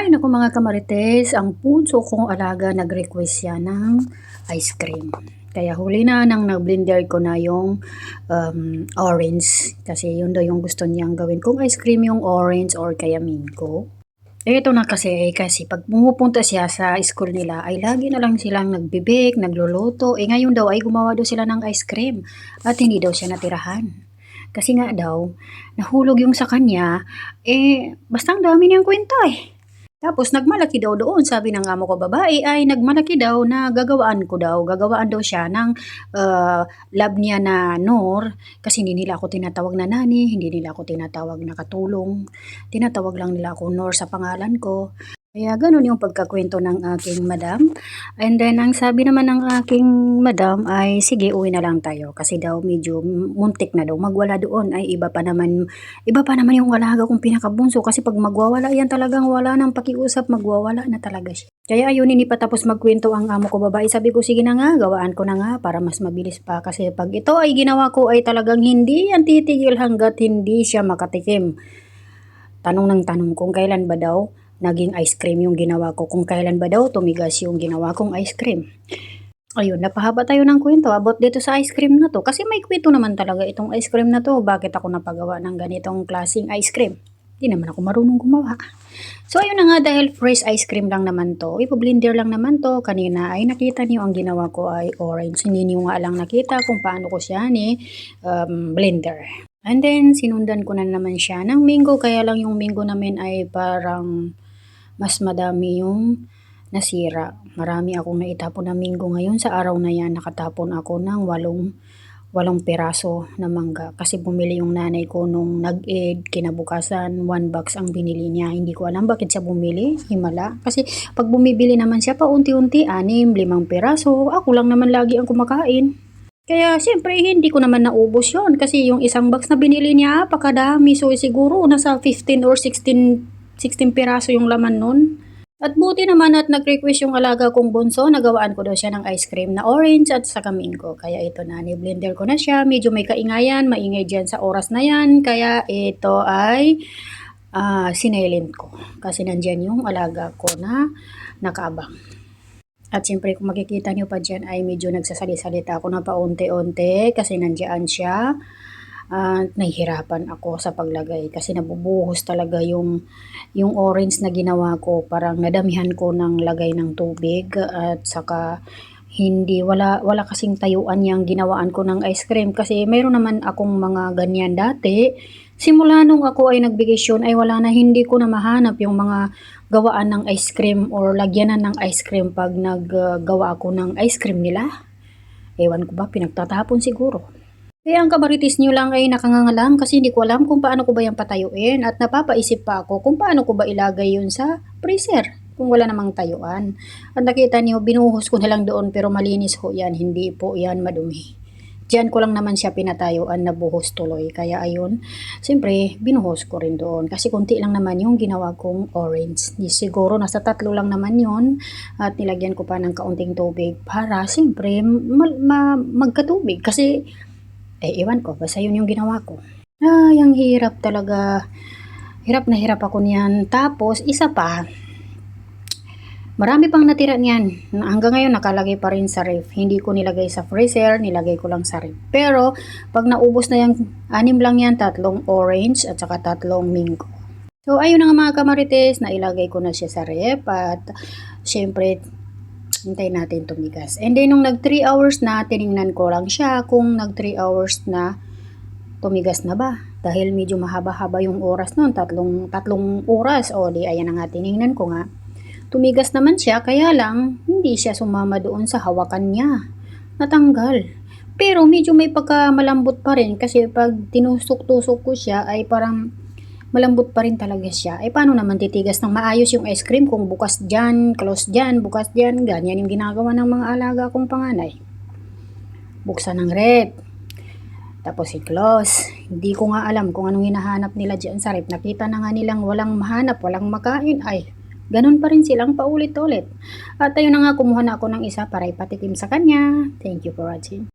Ay, naku mga kamarites, ang punso kong alaga nag-request siya ng ice cream. Kaya huli na nang nag-blender ko na yung um, orange. Kasi yun daw yung gusto niyang gawin. Kung ice cream yung orange or kaya minko. Eh, ito na kasi, eh, kasi pag pumupunta siya sa school nila, ay lagi na lang silang nagbibig, nagluluto. Eh, ngayon daw ay gumawa daw sila ng ice cream. At hindi daw siya natirahan. Kasi nga daw, nahulog yung sa kanya, eh, basta ang dami niyang kwenta eh. Tapos nagmalaki daw doon, sabi ng amo ko babae ay nagmalaki daw na gagawaan ko daw, gagawaan daw siya ng uh, lab niya na Nor kasi hindi nila ako tinatawag na nani, hindi nila ako tinatawag na katulong, tinatawag lang nila ako Nor sa pangalan ko. Kaya ganun yung pagkakwento ng aking madam. And then, ang sabi naman ng aking madam ay, sige, uwi na lang tayo. Kasi daw medyo muntik na daw magwala doon. Ay, iba pa naman, iba pa naman yung alaga kong pinakabunso. Kasi pag magwawala yan talagang wala nang pakiusap, magwawala na talaga siya. Kaya ayun, hindi pa tapos magkwento ang amo ko babae. Sabi ko, sige na nga, gawaan ko na nga para mas mabilis pa. Kasi pag ito ay ginawa ko ay talagang hindi yan titigil hanggat hindi siya makatikim. Tanong ng tanong kung kailan ba daw naging ice cream yung ginawa ko. Kung kailan ba daw tumigas yung ginawa kong ice cream. Ayun, napahaba tayo ng kwento about dito sa ice cream na to. Kasi may kwento naman talaga itong ice cream na to. Bakit ako napagawa ng ganitong klaseng ice cream? Hindi naman ako marunong gumawa. So, ayun na nga, dahil fresh ice cream lang naman to, ipo-blender lang naman to. Kanina ay nakita niyo ang ginawa ko ay orange. Hindi niyo nga lang nakita kung paano ko siya ni um, blender. And then, sinundan ko na naman siya ng mango. Kaya lang yung mango namin ay parang mas madami yung nasira. Marami akong naitapon na minggo ngayon. Sa araw na yan, nakatapon ako ng walong, walong peraso na mangga. Kasi bumili yung nanay ko nung nag-aid, kinabukasan, one box ang binili niya. Hindi ko alam bakit siya bumili, himala. Kasi pag bumibili naman siya pa unti-unti, anim, limang peraso, ako lang naman lagi ang kumakain. Kaya siyempre hindi ko naman naubos yon kasi yung isang box na binili niya, pakadami. So siguro nasa 15 or 16 16 piraso yung laman nun. At buti naman at nag-request yung alaga kong bunso, nagawaan ko daw siya ng ice cream na orange at sa kamingo. Kaya ito na, ni-blender ko na siya. Medyo may kaingayan, maingay dyan sa oras na yan. Kaya ito ay uh, sinilent ko. Kasi nandyan yung alaga ko na nakaabang. At siyempre kung makikita niyo pa dyan ay medyo nagsasali-salita ako na paunti-unti kasi nandyan siya uh, nahihirapan ako sa paglagay kasi nabubuhos talaga yung yung orange na ginawa ko. Parang nadamihan ko ng lagay ng tubig at saka hindi wala wala kasing tayuan yang ginawaan ko ng ice cream. Kasi mayroon naman akong mga ganyan dati. Simula nung ako ay nagbigation ay wala na. Hindi ko na mahanap yung mga gawaan ng ice cream or lagyanan ng ice cream pag naggawa ako ng ice cream nila. Ewan ko ba pinagtatapon siguro kaya ang kabaritis nyo lang ay nakangangalam kasi hindi ko alam kung paano ko ba yung patayuin at napapaisip pa ako kung paano ko ba ilagay yun sa freezer kung wala namang tayuan. At nakita niyo, binuhos ko na lang doon pero malinis ho yan, hindi po yan madumi. Diyan ko lang naman siya pinatayuan na buhos tuloy. Kaya ayun, siyempre, binuhos ko rin doon. Kasi kunti lang naman yung ginawa kong orange. Siguro nasa tatlo lang naman yon At nilagyan ko pa ng kaunting tubig para siyempre ma- ma- magkatubig. Kasi eh, iwan ko. Basta yun yung ginawa ko. Ay, ang hirap talaga. Hirap na hirap ako niyan. Tapos, isa pa, marami pang natira niyan. Hanggang ngayon, nakalagay pa rin sa ref. Hindi ko nilagay sa freezer, nilagay ko lang sa ref. Pero, pag naubos na yung anim lang yan, tatlong orange at saka tatlong mango. So, ayun na nga mga kamarites, nailagay ko na siya sa ref at syempre, Hintay natin tumigas. And then, nung nag 3 hours na, tiningnan ko lang siya kung nag 3 hours na tumigas na ba. Dahil medyo mahaba-haba yung oras noon, tatlong, tatlong oras. O, di, ayan na nga, tiningnan ko nga. Tumigas naman siya, kaya lang, hindi siya sumama doon sa hawakan niya. Natanggal. Pero medyo may pagkamalambot pa rin kasi pag tinusok-tusok ko siya ay parang malambot pa rin talaga siya. Eh, paano naman titigas ng maayos yung ice cream kung bukas dyan, close dyan, bukas dyan, ganyan yung ginagawa ng mga alaga kong panganay. Buksan ng red. Tapos i-close. Hindi ko nga alam kung anong hinahanap nila dyan sa rep. Nakita na nga nilang walang mahanap, walang makain. Ay, ganun pa rin silang paulit-ulit. At ayun na nga, kumuha na ako ng isa para ipatikim sa kanya. Thank you for watching.